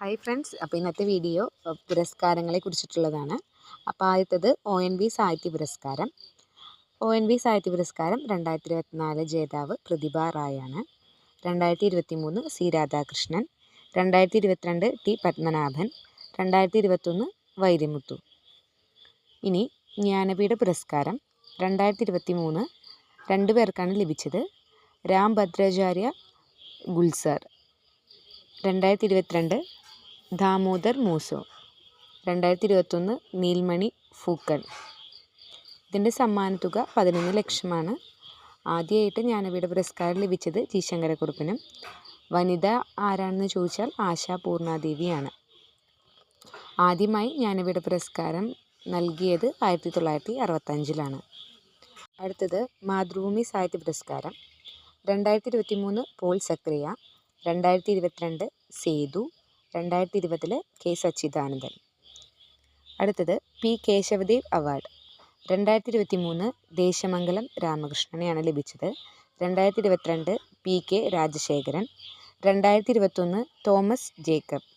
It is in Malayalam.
ഹായ് ഫ്രണ്ട്സ് അപ്പോൾ ഇന്നത്തെ വീഡിയോ പുരസ്കാരങ്ങളെ കുറിച്ചിട്ടുള്ളതാണ്. അപ്പോൾ ആദ്യത്തത് ഒ എൻ വി സാഹിത്യ പുരസ്കാരം. ഒ എൻ വി സാഹിത്യ പുരസ്കാരം രണ്ടായിരത്തി ഇരുപത്തിനാല് ജേതാവ് പ്രതിഭ റായാണ്. രണ്ടായിരത്തി ഇരുപത്തി മൂന്ന് സി രാധാകൃഷ്ണൻ. രണ്ടായിരത്തി ഇരുപത്തിരണ്ട് ടി പത്മനാഭൻ. രണ്ടായിരത്തി ഇരുപത്തൊന്ന് വൈരമുത്തു. ഇനി ജ്ഞാനപീഠ പുരസ്കാരം. രണ്ടായിരത്തി ഇരുപത്തി മൂന്ന് രണ്ടു പേർക്കാണ് ലഭിച്ചത്. രാം ഭദ്രാചാര്യ ഗുൽസർ. രണ്ടായിരത്തി ഇരുപത്തിരണ്ട് ദാമോദർ മൂസോ. രണ്ടായിരത്തി ഇരുപത്തൊന്ന് നീൽമണി ഫൂക്കൻ. ഇതിന്റെ സമ്മാനത്തുക പതിനൊന്ന് ലക്ഷമാണ്. ആദ്യമായിട്ട് ജ്ഞാനപീഠ പുരസ്കാരം ലഭിച്ചത് ജി ശങ്കരക്കുറുപ്പിനും വനിത ആരാണെന്ന് ചോദിച്ചാൽ ആശാ പൂർണാദേവിയാണ്. ആദ്യമായി ജ്ഞാനപീഠ പുരസ്കാരം നൽകിയത് ആയിരത്തി തൊള്ളായിരത്തി അറുപത്തഞ്ചിലാണ് അടുത്തത് മാതൃഭൂമി സാഹിത്യ പുരസ്കാരം. രണ്ടായിരത്തി ഇരുപത്തി മൂന്ന് പോൾ സക്രിയ. രണ്ടായിരത്തി ഇരുപത്തിരണ്ട് സേതു. രണ്ടായിരത്തി ഇരുപതിൽ കെ സച്ചിദാനന്ദൻ. അടുത്തത് പി കേശവദേവ് അവാർഡ്. രണ്ടായിരത്തി ഇരുപത്തി മൂന്ന് ദേശമംഗലം രാമകൃഷ്ണനെയാണ് ലഭിച്ചത്. രണ്ടായിരത്തി ഇരുപത്തിരണ്ട് പി കെ രാജശേഖരൻ. രണ്ടായിരത്തി ഇരുപത്തൊന്ന് തോമസ് ജേക്കബ്.